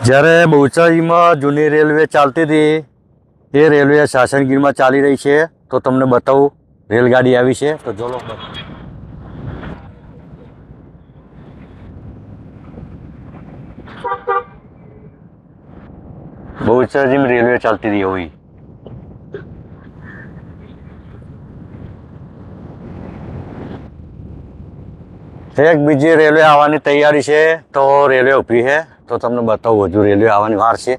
જ્યારે બહુચરાજીમાં જૂની રેલવે ચાલતી હતી, એ રેલવે શાસનગીરમાં ચાલી રહી છે, તો તમને બતાવું, રેલગાડી આવી છે, તો ચલો બહુચરાજીમાં રેલવે ચાલતી હતી એવી એક બીજી રેલવે આવવાની તૈયારી છે, તો રેલવે ઊભી છે. તો તમને બતાવું, હજુ રેલવે આવવાની વાર છે.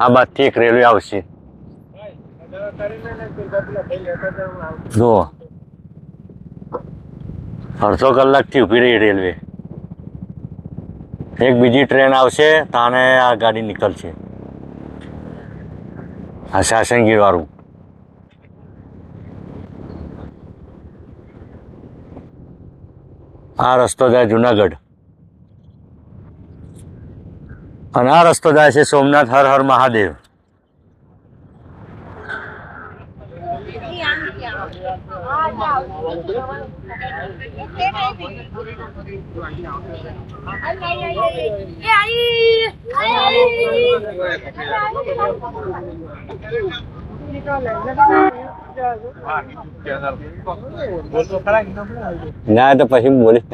આ બાદથી એક રેલવે આવશે. જો અડધો કલાકથી ઊભી રહી રેલવે. એક બીજી ટ્રેન આવશે, તાને આ ગાડી નીકળશે. આ શાસનગીર વાળું આ રસ્તો જાય જુનાગઢ. અને આ રસ્તો જાય છે સોમનાથ હર હર મહાદેવ. ના તો પછી બોલીશ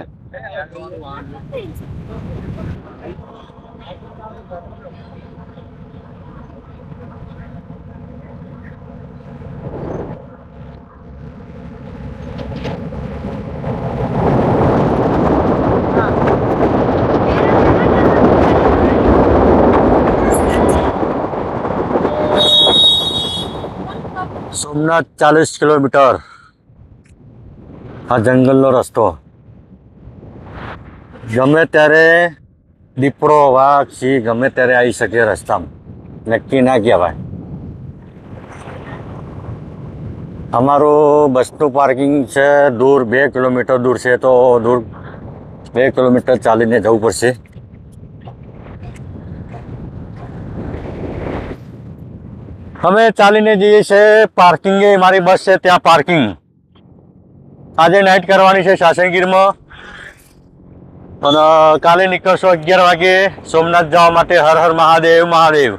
ને સોમનાથ ચાલીસ કિલોમીટર. આ જંગલનો રસ્તો. ગમે ત્યારે દીપડો, વાઘ, સિંહ ગમે ત્યારે આવી શકે રસ્તામાં. નક્કી ના કહેવાય. અમારું બસનું પાર્કિંગ છે, દૂર બે કિલોમીટર દૂર છે, તો દૂર બે કિલોમીટર ચાલીને જવું પડશે. અમે ચાલીને જઈએ છીએ પાર્કિંગ મારી બસ છે, ત્યાં પાર્કિંગ આજે નાઇટ કરવાની છે શાસનગીરમાં. અને, કાલે નીકળશો અગિયાર વાગે સોમનાથ જવા માટે, હર હર મહાદેવ મહાદેવ.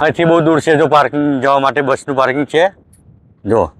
અહીંથી બહુ દૂર છે જો પાર્કિંગ જવા માટે બસનું પાર્કિંગ છે. જો.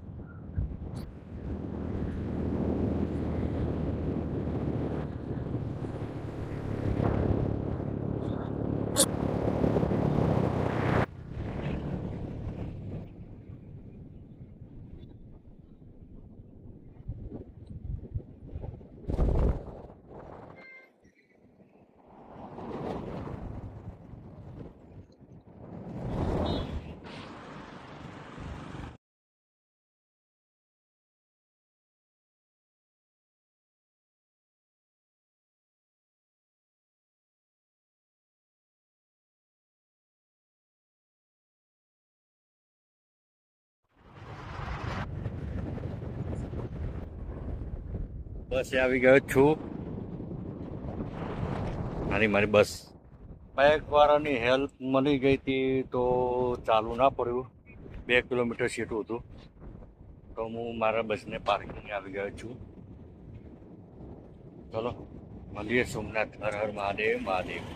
બસ આવી ગયો છું. મારી મારી બસ. બાઇક વાળાની હેલ્પ મળી ગઈ હતી તો ચાલુ ના પડ્યું. બે કિલોમીટર સીટું હતું. તો હું મારા બસને પાર્કિંગ આવી ગયો છું. ચલો, મળીએ સોમનાથ. હર હર મહાદેવ મહાદેવ.